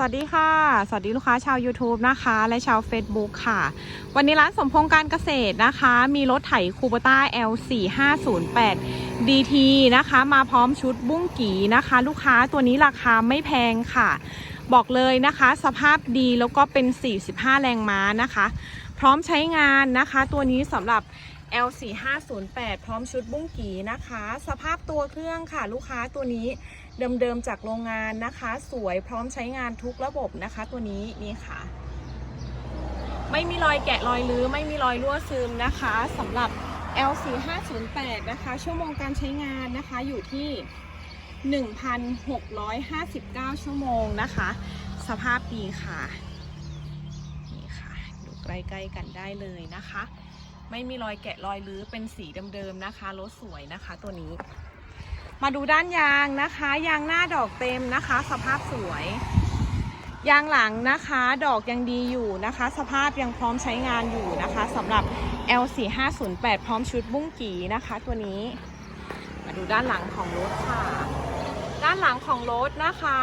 วัสดีค่ะ สวัสดีลูกค้าชาว YouTube นะคะ และชาว Facebook ค่ะ วันนี้ร้านสมพงษ์การเกษตรนะคะ มีรถไถคูปต้า L4508 DT นะคะ มาพร้อมชุดบุ้งกีนะคะ ลูกค้าตัวนี้ราคาไม่แพงค่ะ บอกเลยนะคะ สภาพดีแล้วก็เป็น 45 แรงม้านะคะ พร้อมใช้งานนะคะ ตัวนี้สำหรับ L4508 พร้อมชุดบุ้งกีนะคะ สภาพตัวเครื่องค่ะ ลูกค้าตัวนี้เดิมๆจากโรงงานนะคะ สวยพร้อมใช้งานทุกระบบนะคะ ตัวนี้นี่ค่ะ ไม่มีรอยแกะรอยรื้อไม่มีรอยรั่วซึมนะคะสำหรับ L4508 นะคะ ชั่วโมงการใช้งานนะคะอยู่ที่ 1,659 ชั่วโมงนะคะ สภาพดีค่ะนี่ค่ะดูใกล้ๆกันได้เลยนะคะ ไม่มีรอยแกะรอยรื้อเป็นสีเดิมๆนะคะรถสวยนะคะตัวนี้ มาดูด้านยางนะคะ ยางหน้าดอกเต็มนะคะ สภาพสวย ยางหลังนะคะ ดอกยังดีอยู่นะคะ สภาพยังพร้อมใช้งานอยู่นะคะสำหรับ L4508 พร้อมชุดบุ้งกีนะคะ ตัวนี้ มาดูด้านหลังของรถค่ะด้านหลังของรถนะคะ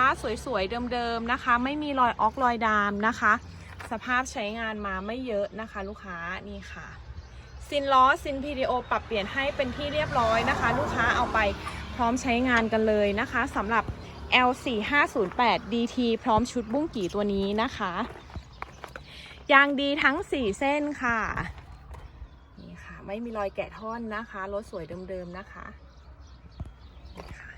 สวยๆเดิมๆนะคะ ไม่มีรอยออกรอยดามนะคะ สภาพใช้งานมาไม่เยอะนะคะ ลูกค้านี่ค่ะ ซินล้อซินพีดีโอปรับเปลี่ยนให้เป็นที่เรียบร้อยนะคะ ลูกค้าเอาไปพร้อมใช้งานกันเลยนะคะสำหรับ L4508 DT พร้อมชุดบุ้งกี่ตัวนี้นะคะ ยางดีทั้ง 4 เส้นค่ะ นี่ค่ะ ไม่มีรอยแกะท่อนนะคะ รถสวยเดิมๆนะคะนี่ค่ะ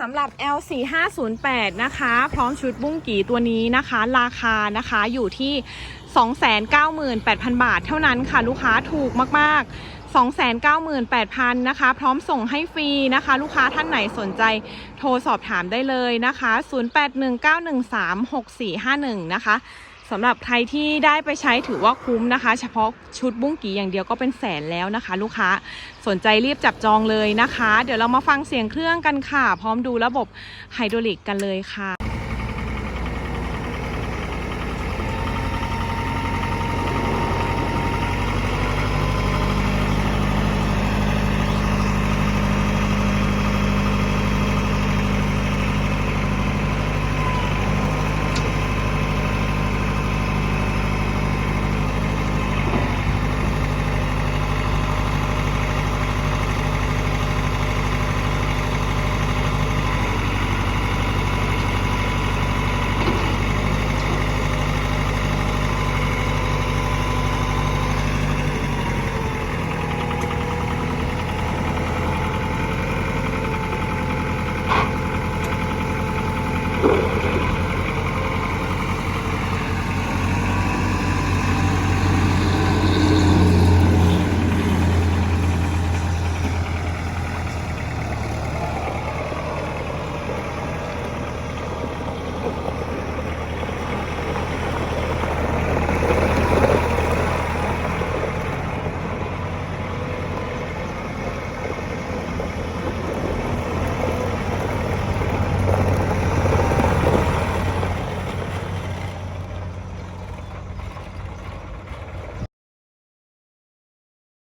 สำหรับ L4508 นะคะ พร้อมชุดบุ้งกี่ตัวนี้นะคะ ราคานะคะอยู่ที่ 298,000 บาทเท่านั้นค่ะ ลูกค้าถูกมาก ๆ 298,000นะคะ พร้อมส่งให้ฟรีนะคะ ลูกค้าท่านไหนสนใจโทรสอบถามได้เลยนะคะ 0819136451 นะคะ สำหรับใครที่ได้ไปใช้ถือว่าคุ้มนะคะ เฉพาะชุดบุ้งกีอย่างเดียวก็เป็นแสนแล้วนะคะ ลูกค้าสนใจรีบจับจองเลยนะคะ เดี๋ยวเรามาฟังเสียงเครื่องกันค่ะ พร้อมดูระบบไฮดรอลิกกันเลยค่ะ